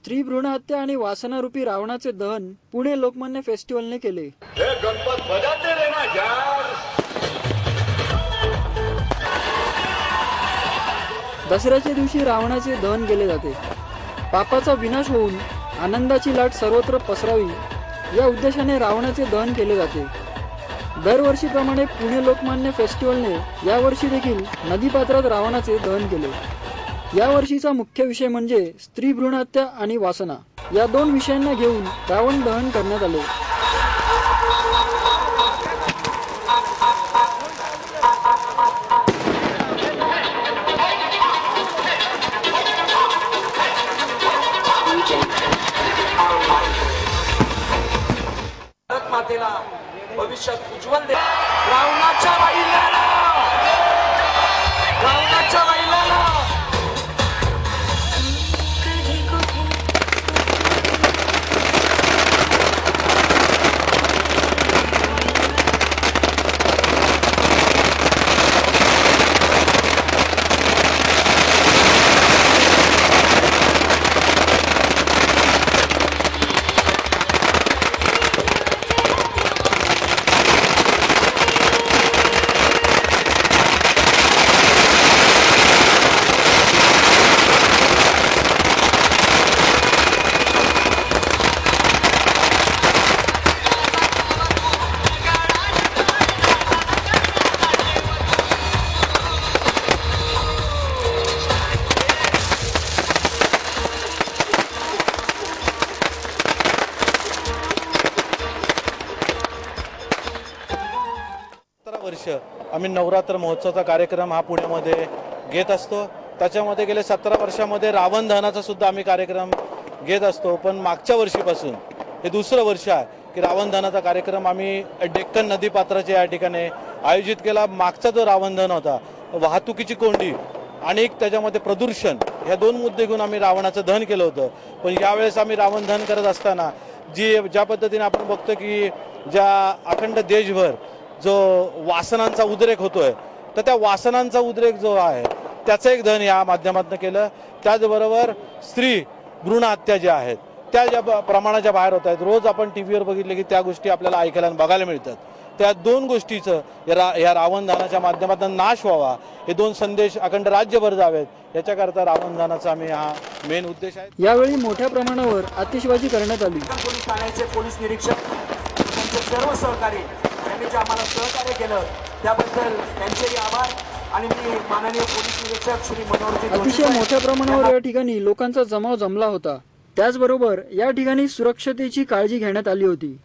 स्त्री भ्रूण हत्या आणि वासनारूपी रावणाचे दहन पुणे लोकमान्य फेस्टिवलने केले. दसऱ्याच्या दिवशी रावणाचे दहन केले जाते. पापाचा विनाश होऊन आनंदाची लाट सर्वत्र पसरावी या उद्देशाने रावणाचे दहन केले जाते. दरवर्षीप्रमाणे पुणे लोकमान्य फेस्टिवलने यावर्षी देखील नदीपात्रात रावणाचे दहन केले. यावर्षीचा मुख्य विषय म्हणजे स्त्री भ्रूणहत्या आणि वासना. या दोन विषयांना घेऊन रावण दहन करण्यात आले. भारत मातेला भविष्यात उज्ज्वल दे. रावणाच्या रावणाच्या वर्ष आम्ही नवरात्र महोत्सवाचा कार्यक्रम हा पुण्यामध्ये घेत असतो. त्याच्यामध्ये गेले सतरा वर्षामध्ये रावण दहनाचा सुद्धा आम्ही कार्यक्रम घेत असतो. पण मागच्या वर्षीपासून हे दुसरं वर्ष आहे की रावण दहनाचा कार्यक्रम आम्ही डेक्कन नदीपात्राच्या या ठिकाणी आयोजित केला. मागचा जो रावण दहन होता वाहतुकीची कोंडी आणि एक त्याच्यामध्ये प्रदूषण ह्या दोन मुद्दे घेऊन आम्ही रावणाचं दहन केलं होतं. पण यावेळेस आम्ही रावण दहन करत असताना जी ज्या पद्धतीने आपण बघतो की ज्या अखंड देशभर जो वासनांचा उद्रेक होतोय तर त्या वासनांचा उद्रेक जो आहे त्याचं एक धन या माध्यमातून केलं. त्याचबरोबर स्त्री भ्रूण हत्या ज्या आहेत त्या ज्या ब- प्रमाणाच्या बाहेर होत आहेत. रोज आपण टी व्हीवर बघितले की त्या गोष्टी आपल्याला ऐकायला आणि बघायला मिळतात. त्या दोन गोष्टीचं या रा या रावण दानाच्या माध्यमातून नाश व्हावा हे दोन संदेश अखंड राज्यभर जावेत. याच्याकरता रावण दानाचा आम्ही हा मेन उद्देश आहे. यावेळी मोठ्या प्रमाणावर आतिषबाजी करण्यात आली. पोलीस ठाण्याचे पोलीस निरीक्षक सर्व सहकारी यांनी जे आम्हाला सहकार्य केलं त्याबद्दल त्यांचेही आभार. आणि मी माननीय पोलीस निरीक्षक श्री मनोहरजी अतिशय मोठ्या प्रमाणावर या ठिकाणी लोकांचा जमाव जमला होता. त्याचबरोबर या ठिकाणी सुरक्षतेची काळजी घेण्यात आली होती.